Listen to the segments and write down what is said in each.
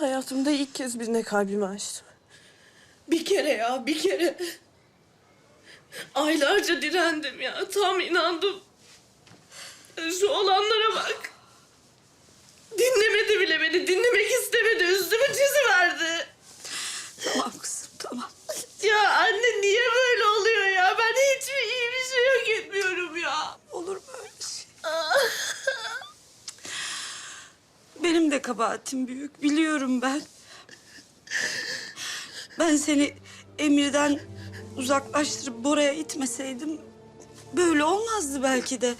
Hayatımda ilk kez birine kalbimi açtım. Bir kere ya, bir kere. Aylarca direndim ya, tam inandım. Şu olanlara bak. Dinlemedi bile beni, dinlemek istemedi, üstüme çiziverdi. Tamam kızım tamam. Ya anne niye böyle oluyor ya? Ben hiçbir iyi bir şey hak etmiyorum ya. Olur mu öyle şey? Benim de kabahatim büyük biliyorum ben. Ben seni Emir'den uzaklaştırıp Bora'ya itmeseydim böyle olmazdı belki de.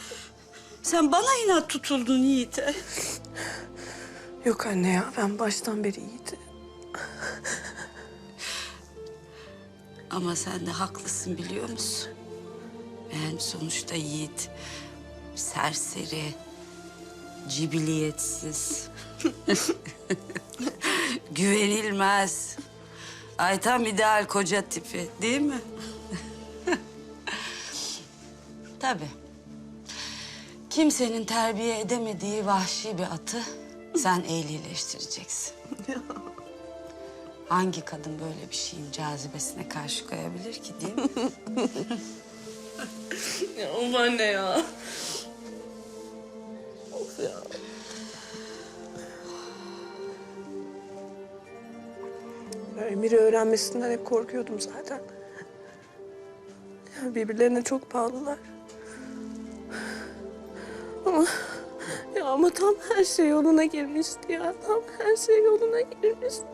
Sen bana inat tutuldun Yiğit'e. Yok anne ya, ben baştan beri iyiydi. Ama sen de haklısın biliyor musun? Yani sonuçta Yiğit serseri, cibiliyetsiz, güvenilmez. Ay tam ideal koca tipi değil mi? Tabii. Kimsenin terbiye edemediği vahşi bir atı sen ehlileştireceksin. Hangi kadın böyle bir şeyin cazibesine karşı koyabilir ki değil mi? Ya of anne ya. Emir'i öğrenmesinden hep korkuyordum zaten. Ya birbirlerine çok bağlılar. Ama ya ama tam her şey yoluna girmişti ya. Tam her şey yoluna girmişti.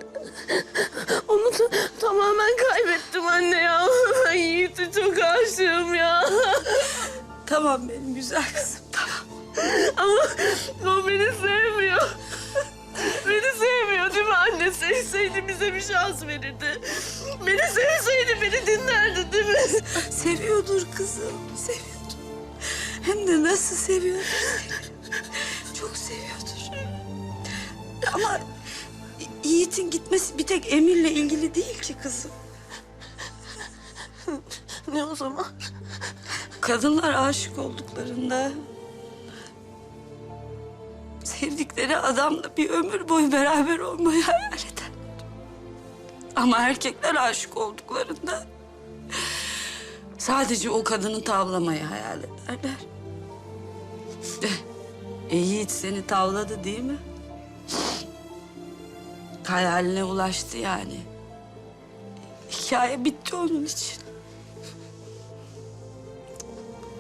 Onu da tamamen kaybettim anne ya. Ben Yiğit'e çok aşığım ya. tamam benim güzel kızım tamam. Ama o beni sevmiyor. Beni sevmiyor değil mi anne? Sevseydi bize bir şans verirdi. Beni sevseydi beni dinlerdi değil mi? Seviyordur kızım, seviyordur. Hem de nasıl seviyordur. Çok seviyordur. Ama Yiğit'in gitmesi bir tek Emir'le ilgili değil ki kızım. Ne o zaman? Kadınlar aşık olduklarında... ...sevdikleri adamla bir ömür boyu beraber olmayı hayal eder. Ama erkekler aşık olduklarında... ...sadece o kadını tavlamayı hayal ederler. E, Yiğit seni tavladı değil mi? Hayaline ulaştı yani. Hikaye bitti onun için.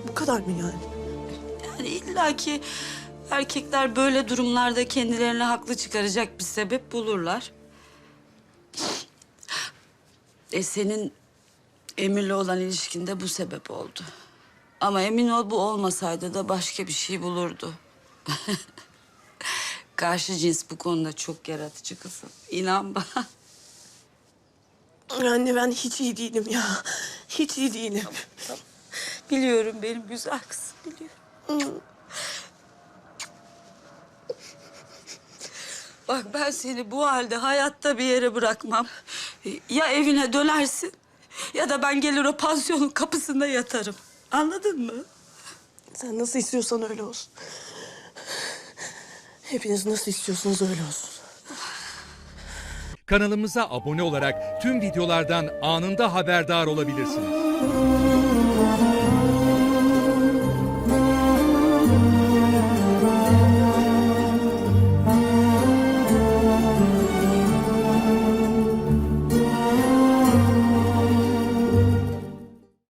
Bu kadar mı yani? Yani illaki erkekler böyle durumlarda kendilerini haklı çıkaracak bir sebep bulurlar. E senin Emir'le olan ilişkinde bu sebep oldu. Ama emin ol bu olmasaydı da başka bir şey bulurdu. Karşı cins bu konuda çok yaratıcı kızım. İnan bana. Anne ben hiç iyi değilim ya. Hiç iyi değilim. Biliyorum benim güzel kızım, biliyorum. Bak ben seni bu halde hayatta bir yere bırakmam. Ya evine dönersin ya da ben gelir o pansiyonun kapısında yatarım. Anladın mı? Sen nasıl istiyorsan öyle olsun. Hepiniz nasıl istiyorsanız öyle olsun. Kanalımıza abone olarak tüm videolardan anında haberdar olabilirsiniz.